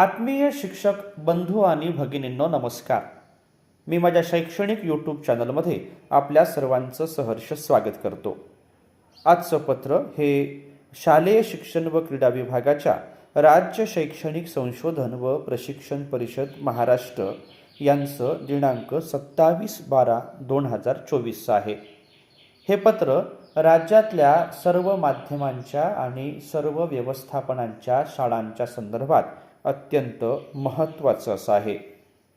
आत्मीय शिक्षक बंधू आणि भगिनींनो नमस्कार. मी माझ्या शैक्षणिक यूट्यूब चॅनलमध्ये आपल्या सर्वांचं सहर्ष स्वागत करतो. आजचं पत्र हे शालेय शिक्षण व क्रीडा विभागाच्या राज्य शैक्षणिक संशोधन व प्रशिक्षण परिषद महाराष्ट्र यांचं दिनांक सत्तावीस बारा दोन हजार चोवीसचं आहे. हे पत्र राज्यातल्या सर्व माध्यमांच्या आणि सर्व व्यवस्थापनांच्या शाळांच्या संदर्भात अत्यंत महत्त्वाचं असं आहे.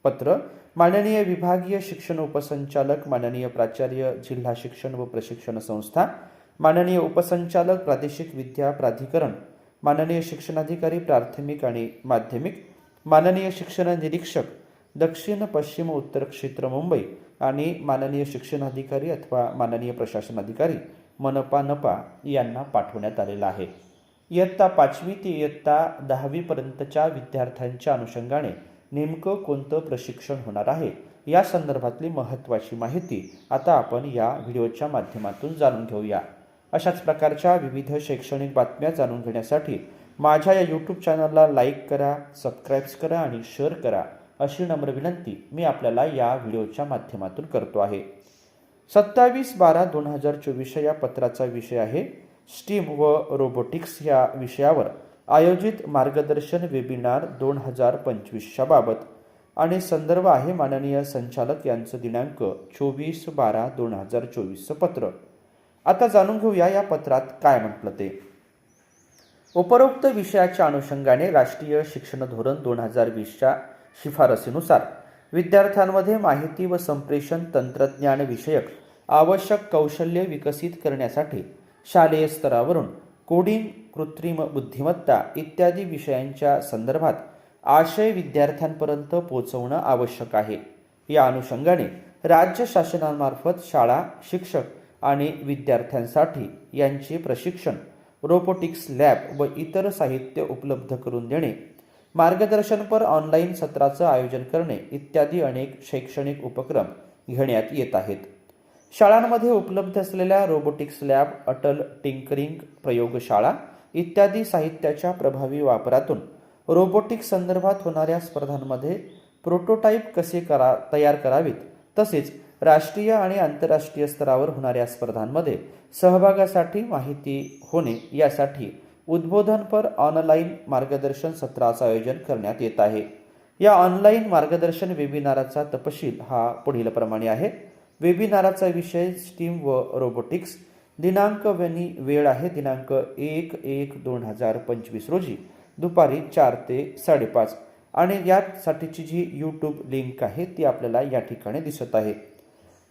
पत्र माननीय विभागीय शिक्षण उपसंचालक माननीय प्राचार्य जिल्हा शिक्षण व प्रशिक्षण संस्था माननीय उपसंचालक प्रादेशिक विद्या प्राधिकरण माननीय शिक्षणाधिकारी प्राथमिक आणि माध्यमिक माननीय शिक्षण निरीक्षक दक्षिण पश्चिम उत्तर क्षेत्र मुंबई आणि माननीय शिक्षणाधिकारी अथवा माननीय प्रशासन अधिकारी मनपा नपा यांना पाठवण्यात आलेला आहे. इयत्ता पाचवी ते इयत्ता दहावीपर्यंतच्या विद्यार्थ्यांच्या अनुषंगाने नेमकं कोणतं प्रशिक्षण होणार आहे? या संदर्भातली महत्त्वाची माहिती आता आपण या व्हिडिओच्या माध्यमातून जाणून घेऊया. अशाच प्रकारच्या विविध शैक्षणिक बातम्या जाणून घेण्यासाठी माझ्या या यूट्यूब चॅनलला लाईक करा सबस्क्राईब्स करा आणि शेअर करा अशी नम्र विनंती मी आपल्याला या व्हिडिओच्या माध्यमातून करतो आहे. सत्तावीस बारा दोन हजार चोवीस या पत्राचा विषय आहे स्टीम व रोबोटिक्स या विषयावर आयोजित मार्गदर्शन वेबिनार दोन हजार पंचवीसच्या बाबत. आणि संदर्भ आहे माननीय संचालक यांचं दिनांक चोवीस बारा दोन हजार चोवीसचं पत्र. आता जाणून घेऊया या पत्रात काय म्हटलं ते. उपरोक्त विषयाच्या अनुषंगाने राष्ट्रीय शिक्षण धोरण दोन हजार वीसच्या शिफारसीनुसार विद्यार्थ्यांमध्ये माहिती व संप्रेषण तंत्रज्ञान विषयक आवश्यक कौशल्य विकसित करण्यासाठी शालेय स्तरावरून कोडिंग कृत्रिम बुद्धिमत्ता इत्यादी विषयांच्या संदर्भात आशय विद्यार्थ्यांपर्यंत पोचवणं आवश्यक आहे. या अनुषंगाने राज्य शासनामार्फत शाळा शिक्षक आणि विद्यार्थ्यांसाठी यांचे प्रशिक्षण रोबोटिक्स लॅब व इतर साहित्य उपलब्ध करून देणे मार्गदर्शनपर ऑनलाईन सत्राचं आयोजन करणे इत्यादी अनेक शैक्षणिक उपक्रम घेण्यात येत आहेत. शाळांमध्ये उपलब्ध असलेल्या रोबोटिक्स लॅब अटल टिंकरिंग प्रयोगशाळा इत्यादी साहित्याच्या प्रभावी वापरातून रोबोटिक्स संदर्भात होणाऱ्या स्पर्धांमध्ये प्रोटोटाईप कसे करा तयार करावेत तसेच राष्ट्रीय आणि आंतरराष्ट्रीय स्तरावर होणाऱ्या स्पर्धांमध्ये सहभागासाठी माहिती होणे यासाठी उद्बोधनपर ऑनलाईन मार्गदर्शन सत्राचं आयोजन करण्यात येत आहे. या ऑनलाईन मार्गदर्शन वेबिनाराचा तपशील हा पुढील प्रमाणे आहे. वेबिनाराचा विषय स्टीम व रोबोटिक्स दिनांक आणि वेळ आहे दिनांक एक एक दोन हजार पंचवीस रोजी दुपारी चार ते साडेपाच. आणि यासाठीची जी यूट्यूब लिंक आहे ती आपल्याला या ठिकाणी दिसत आहे.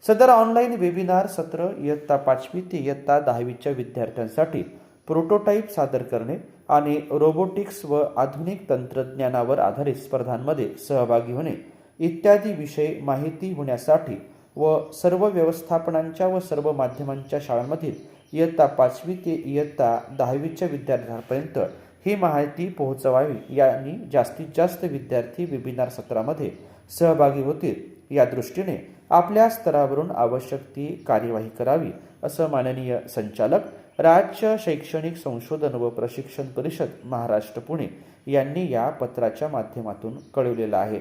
सदर ऑनलाईन वेबिनार सत्र इयत्ता पाचवी ते इयत्ता दहावीच्या विद्यार्थ्यांसाठी प्रोटोटाईप सादर करणे आणि रोबोटिक्स व आधुनिक तंत्रज्ञानावर आधारित स्पर्धांमध्ये सहभागी होणे इत्यादी विषय माहिती होण्यासाठी व सर्व व्यवस्थापनांच्या व सर्व माध्यमांच्या शाळांमधील इयत्ता पाचवी ते इयत्ता दहावीच्या विद्यार्थ्यांपर्यंत ही माहिती पोहोचवावी यांनी जास्तीत जास्त विद्यार्थी वेबिनार सत्रामध्ये सहभागी होतील. या दृष्टीने आपल्या स्तरावरून आवश्यक ती कार्यवाही करावी असं माननीय संचालक राज्य शैक्षणिक संशोधन व प्रशिक्षण परिषद महाराष्ट्र पुणे यांनी या पत्राच्या माध्यमातून कळवलेलं आहे.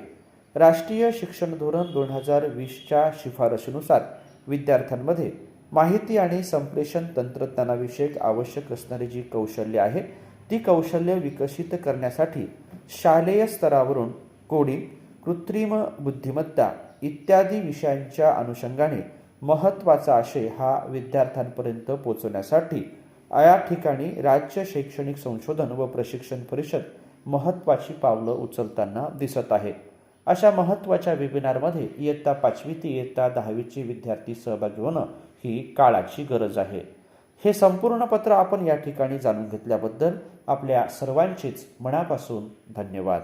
राष्ट्रीय शिक्षण धोरण दोन हजार वीसच्या शिफारशीनुसार विद्यार्थ्यांमध्ये माहिती आणि संप्रेषण तंत्रज्ञानाविषयक आवश्यक असणारी जी कौशल्य आहे ती कौशल्य विकसित करण्यासाठी शालेय स्तरावरून कोडिंग कृत्रिम बुद्धिमत्ता इत्यादी विषयांच्या अनुषंगाने महत्त्वाचा आशय हा विद्यार्थ्यांपर्यंत पोचवण्यासाठी या ठिकाणी राज्य शैक्षणिक संशोधन व प्रशिक्षण परिषद महत्त्वाची पावलं उचलताना दिसत आहे. अशा महत्त्वाच्या वेबिनारमध्ये इयत्ता पाचवी ते इयत्ता दहावीचे विद्यार्थी सहभागी होणं ही काळाची गरज आहे. हे संपूर्ण पत्र आपण या ठिकाणी जाणून घेतल्याबद्दल आपल्या सर्वांचेच मनापासून धन्यवाद.